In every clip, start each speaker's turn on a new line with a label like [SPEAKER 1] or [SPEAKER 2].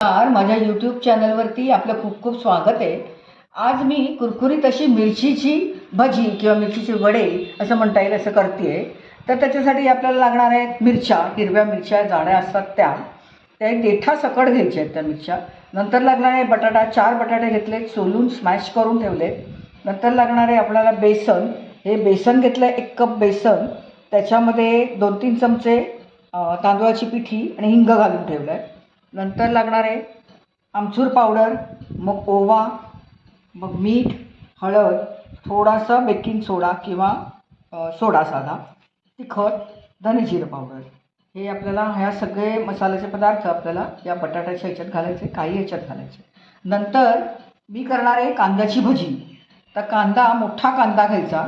[SPEAKER 1] नमस्कार. माझ्या यूट्यूब चॅनलवरती आपलं खूप खूप स्वागत आहे. आज मी कुरकुरीत अशी मिरचीची भजी किंवा मिरचीचे वडे असं म्हणता येईल असं करते तर त्याच्यासाठी आपल्याला लागणार आहेत मिरच्या हिरव्या मिरच्या जाड्या असतात त्या. त्या एक देठा सकट घ्यायच्या आहेत त्या मिरच्या. नंतर लागणार आहे बटाटा चार बटाटे घेतले सोलून स्मॅश करून ठेवले नंतर लागणार आहे आपल्याला बेसन. हे बेसन घेतलं एक कप बेसन. त्याच्यामध्ये दोन तीन चमचे तांदूळाची पिठी आणि हिंग घालून ठेवलं आहे नंतर लागणार आहे आमचूर पावडर मग ओवा मग मीठ हळद थोडासा बेकिंग सोडा किंवा सोडा साधा तिखट धनेजिरं पावडर. हे आपल्याला ह्या सगळे मसाल्याचे पदार्थ आपल्याला या बटाट्याच्या ह्याच्यात घालायचे काही ह्याच्यात घालायचे. नंतर मी करणार आहे कांद्याची भजी. तर कांदा मोठा कांदा घ्यायचा.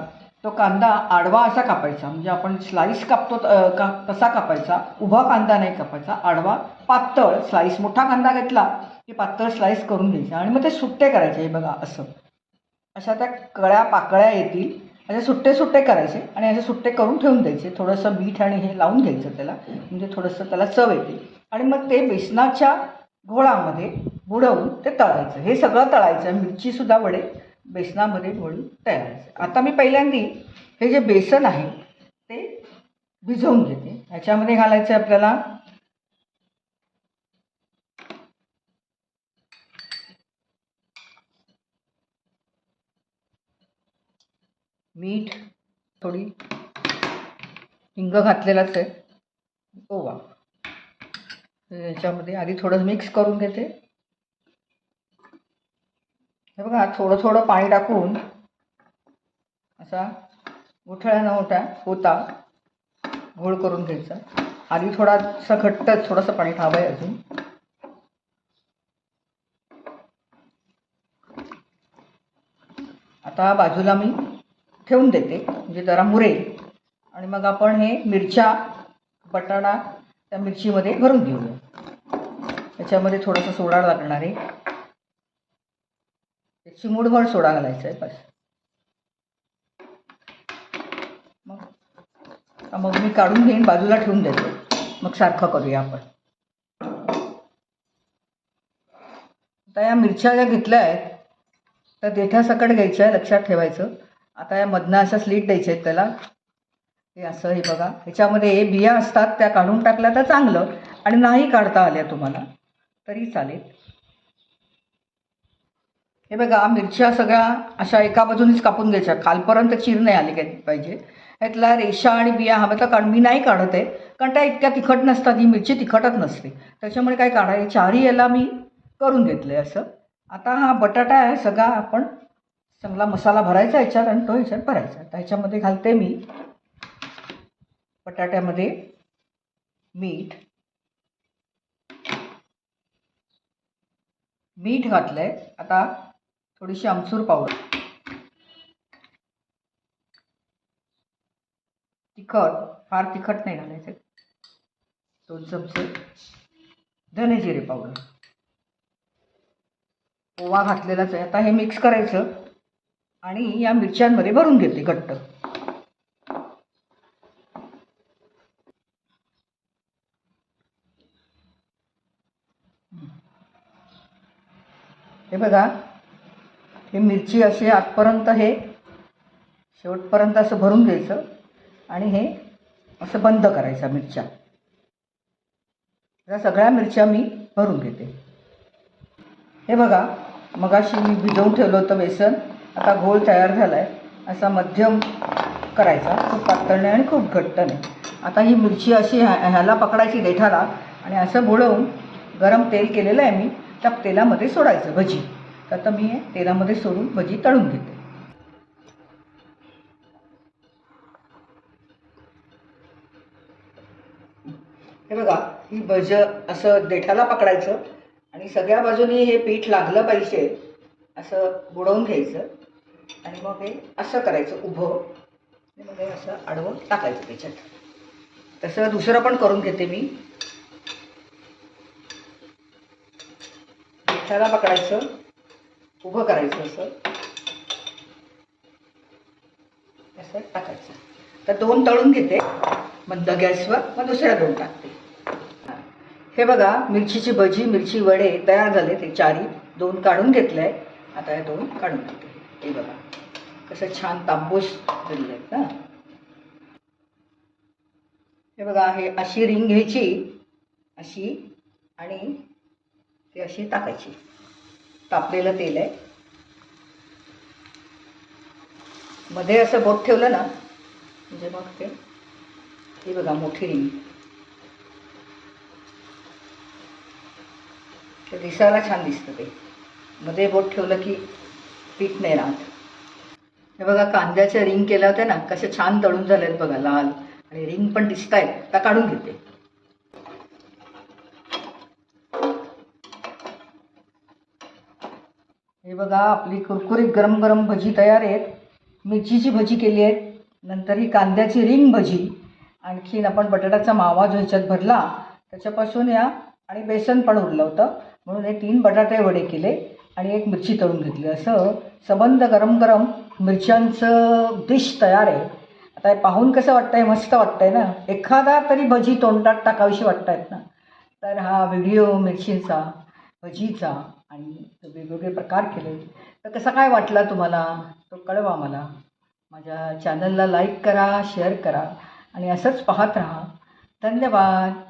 [SPEAKER 1] तो कांदा आडवा असा कापायचा म्हणजे आपण स्लाईस कापतो का तसा कापायचा उभा कांदा नाही कापायचा आडवा पातळ स्लाईस मोठा कांदा घेतला की पातळ स्लाईस करून घ्यायचा आणि मग ते सुट्टे करायचे हे बघा असं. अशा त्या कळ्या पाकळ्या येतील असे सुट्टे सुट्टे करायचे आणि असे सुट्टे करून ठेवून द्यायचे. थोडंसं मीठ आणि हे लावून घ्यायचं त्याला म्हणजे थोडंसं त्याला चव येते. आणि मग ते बेसनाच्या घोळामध्ये बुडवून ते तळायचं. हे सगळं तळायचं मिरचीसुद्धा वडे बेसनामध्ये बुडवून तयार आता मी पहिल्यांदी हे जे बेसन आहे ते भिजवून घेते. ह्याच्यामध्ये घालायचं आहे आपल्याला मीठ थोडी हिंग घातलेलाच आहे. ओवा. याच्यामध्ये आधी थोडं मिक्स करून घेते. हे बघा थोडं थोडं पाणी टाकून असा गुठळ्या न होता होता घोळ करून घ्यायचा. आधी थोडासा घट्ट थोडंसं पाणी ठावं आहे अजून. आता बाजूला मी ठेवून देते म्हणजे जरा मुरेल आणि मग आपण हे मिरच्या बटाटा त्या मिरचीमध्ये भरून घेऊया. त्याच्यामध्ये थोडासा सोडा लागणार आहे. एक सोडा घालायचा आहे बस. मग मग मी काढून घेईन बाजूला ठेवून देतो. मग सारखं करूया आपण. आता या मिरच्या ज्या घेतल्या आहेत तर देठ्यासकट घ्यायच्या आहे लक्षात ठेवायचं. आता या मधनं अशा स्लीट द्यायच्या आहेत त्याला. हे असं हे बघा. ह्याच्यामध्ये हे बिया असतात त्या काढून टाकल्या तर चांगलं. आणि नाही काढता आल्या तुम्हाला तरी चालेल. हे बघा मिरच्या सगळ्या अशा एका बाजूनीच कापून घ्यायच्या खालपर्यंत चीर नाही आली काय पाहिजे. ह्यातला रेषा आणि बिया हव्या तर काढ मी नाही काढत आहे. कारण त्या इतक्या तिखट नसतात ही मिरची तिखटच नसते. त्याच्यामुळे काय काढाय चारही याला मी करून घेतलं आहे असं. आता हा बटाटा आहे सगळा आपण चांगला मसाला भरायचा ह्याच्यात आणि तो ह्याच्यात भरायचा त्याच्यामध्ये ह्याच्यामध्ये घालते मी बटाट्यामध्ये मीठ. मीठ घातलं आहे आता थोडीशी आमचूर पावडर. तिखट फार तिखट नाही घालायचं. दोन चमचे धनेजिरे पावडर. ओवा घातलेलाच आहे. आता हे मिक्स करायचं आणि या मिरच्यांमध्ये भरून घेते घट्ट. हे बघा हे मिरची अशी आतपर्यंत हे शेवटपर्यंत असं भरून घ्यायचं आणि हे असं बंद करायचं मिरच्या. या सगळ्या मिरच्या मी भरून घेते. हे बघा मगाशी मी भिजवून ठेवलं होतं बेसन. आता घोल तयार झाला आहे असा मध्यम करायचा. खूप पातळ नाही आणि खूप घट्ट नाही. आता ही मिरची अशी ह्या ह्याला पकडायची देठाला आणि असं बुडवून गरम तेल केलेलं आहे मी त्या तेलामध्ये सोडायचं भजी. तर आता मी हे तेलामध्ये सोडून भजी तळून घेते. हे बघा ही भज असं देठाला पकडायचं आणि सगळ्या बाजूनी हे पीठ लागलं पाहिजे असं बुडवून घ्यायचं आणि मग हे असं करायचं उभं. मग हे असं आडवं टाकायचं त्याच्यात. तसं दुसरं पण करून घेते मी. देठाला पकडायचं. उभं करायचं असं असं टाकायचं. तर दोन तळून घेते. मंद गॅसवर मग दुसऱ्या दोन टाकते. हे बघा मिरचीची भजी मिरची वडे तयार झाले ते चारी. दोन काढून घेतले आहे आता हे दोन काढून घेते हे बघा. कसं छान तांबूस झालेले आहेत ना. हे बघा हे अशी रिंग घ्यायची. अशी आणि ती अशी टाकायची. तापलेलं तेल आहे. मध्ये असं बोट ठेवलं ना म्हणजे मग ते ही बघा मोठी रिंग. ते दिसायला छान दिसतं ते. मध्ये बोट ठेवलं की पीठ नाही राहत. हे बघा कांद्याच्या रिंग केल्या होत्या ना कसे छान तळून झालेत बघा लाल. आणि रिंग पण दिसत आहेत त्या काढून घेते. बघा आपली कुरकुरीत गरम गरम भजी तयार आहेत. मिरचीची भजी केली आहे नंतर ही कांद्याची रिंग भजी. आणखीन आपण बटाट्याचा मावा जो ह्याच्यात भरला त्याच्यापासून या आणि बेसन पण उरलं होतं. म्हणून हे तीन बटाटे वडे केले आणि एक मिरची तळून घेतली. असं सबंध गरम गरम मिरच्यांचं डिश तयार आहे. आता हे पाहून कसं वाटतंय? मस्त वाटतंय ना? एखादा तरी भजी तोंडात टाकावीशी आहेत ना? तर हा व्हिडिओ मिरचींचा भजीचा आणि वेगवेगळे प्रकार केले. तर कसा काय वाटला तुम्हाला? तो कळवा मला. माझ्या चॅनलला लाईक करा शेअर करा आणि असंच पाहत राहा. धन्यवाद.